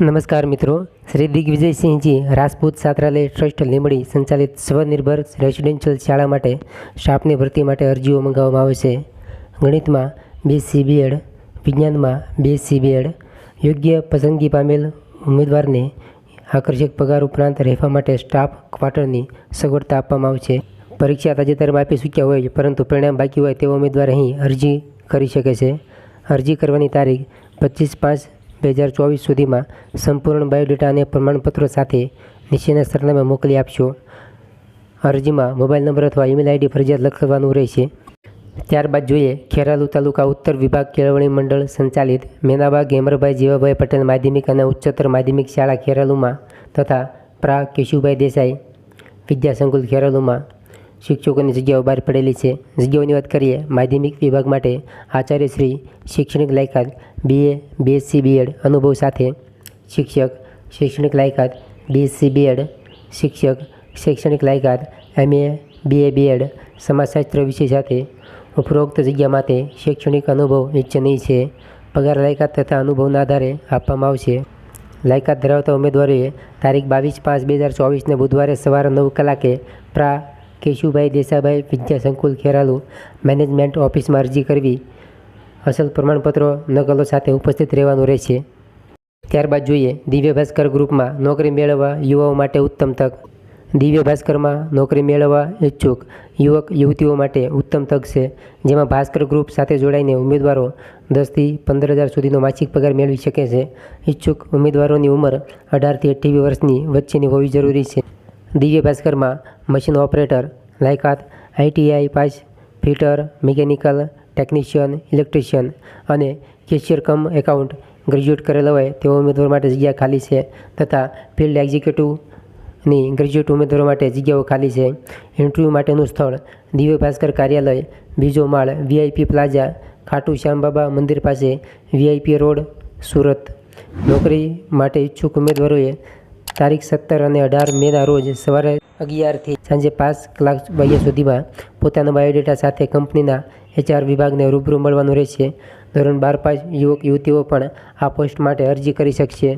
નમસ્કાર મિત્રો. શ્રી દિગ્વિજયસિંહજી, રાજપૂત છાત્રાલય ટ્રસ્ટ, લીંબડી સંચાલિત સ્વનિર્ભર રેસિડેન્શિયલ શાળા માટે સ્ટાફની ભરતી માટે અરજીઓ મંગાવવામાં આવે છે. ગણિતમાં બે સીબીએડ, વિજ્ઞાનમાં બે સીબીએડ, યોગ્ય પસંદગી પામેલ ઉમેદવારને આકર્ષક પગાર ઉપરાંત રહેવા માટે સ્ટાફ ક્વાર્ટરની સગવડતા આપવામાં આવશે પરીક્ષા તાજેતરમાં આપી ચૂક્યા હોય, પરંતુ પરિણામ બાકી હોય તેવા ઉમેદવાર અહીં અરજી કરી શકે છે. અરજી કરવાની તારીખ પચીસ પાંચ બે હજાર ચોવીસ સુધીમાં સંપૂર્ણ બાયોડેટા અને પ્રમાણપત્રો સાથે નીચેના સરનામે મોકલી આપશો. અરજીમાં મોબાઈલ નંબર અથવા ઈમેલ આઈડી ફરજિયાત લખવાનું રહેશે. ત્યારબાદ જોઈએ ખેરાલુ તાલુકા ઉત્તર વિભાગ કેળવણી મંડળ સંચાલિત મેનાબા ગેમરભાઈ જીવાભાઈ પટેલ માધ્યમિક અને ઉચ્ચતર માધ્યમિક શાળા ખેરાલુમાં તથા પ્રા કેશુભાઈ દેસાઈ વિદ્યાસંકુલ ખેરાલુમાં શિક્ષકોની જગ્યાઓ બહાર પડેલી છે. જગ્યાઓની વાત કરીએ, માધ્યમિક વિભાગ માટે આચાર્ય શ્રી શૈક્ષણિક લાયકાત બીએ બીએસસી બીએડ અનુભવ સાથે શિક્ષક, શૈક્ષણિક લાયકાત બીએસસી બીએડ શિક્ષક, શૈક્ષણિક લાયકાત એમએ બીએ બીએડ સમાજશાસ્ત્ર વિષય સાથે ઉપરોક્ત જગ્યા માટે શૈક્ષણિક અનુભવ ઇચ્છનીય છે. પગાર લાયકાત તથા અનુભવના આધારે આપવામાં આવશે. લાયકાત ધરાવતા ઉમેદવારોએ તારીખ બાવીસ પાંચ બે હજાર ચોવીસને બુધવારે સવારે નવ કલાકે પ્રા કેશુભાઈ દેસાભાઈ વિદ્યા સંકુલ ખેરાલુ, મેનેજમેન્ટ ઓફિસમાં અરજી કરવી, અસલ પ્રમાણપત્રો નકલો સાથે ઉપસ્થિત રહેવાનું રહેશે. ત્યારબાદ જોઈએ, દિવ્ય ભાસ્કર ગ્રુપમાં નોકરી મેળવવા યુવાઓ માટે ઉત્તમ તક. દિવ્ય ભાસ્કરમાં નોકરી મેળવવા ઈચ્છુક યુવક યુવતીઓ માટે ઉત્તમ તક છે, જેમાં ભાસ્કર ગ્રુપ સાથે જોડાઈને ઉમેદવારો દસથી પંદર હજાર સુધીનો માસિક પગાર મેળવી શકે છે. ઈચ્છુક ઉમેદવારોની ઉંમર અઢારથી અઠ્યાવીસ વર્ષની વચ્ચેની હોવી જરૂરી છે. દિવ્ય ભાસ્કરમાં મશીન ઓપરેટર, લાયકાત ITI pass fitter mechanical technician, electrician અને કેશિયર કમ એકાઉન્ટ ગ્રેજ્યુએટ કરેલા હોય તેવા ઉમેદવાર માટે જગ્યા ખાલી છે તથા ફિલ્ડ એક્ઝિક્યુટિવની ગ્રેજ્યુએટ ઉમેદવારો માટે જગ્યાઓ ખાલી છે. ઇન્ટરવ્યૂ માટેનું સ્થળ દિવ્ય ભાસ્કર કાર્યાલય, બીજો માળ વીઆઈપી પ્લાઝા, ખાટુ શ્યામબાબા મંદિર પાસે વીઆઈપી રોડ, સુરત. નોકરી માટે ઈચ્છુક ઉમેદવારોએ તારીખ સત્તર અને અઢાર મેના રોજ સવારે અગિયારથી સાંજે પાંચ કલાક વાગ્યા સુધીમાં પોતાના બાયોડેટા સાથે કંપનીના એચઆર વિભાગને રૂબરૂ મળવાનું રહેશે. ધોરણ બાર પાસ યુવક યુવતીઓ પણ આ પોસ્ટ માટે અરજી કરી શકશે.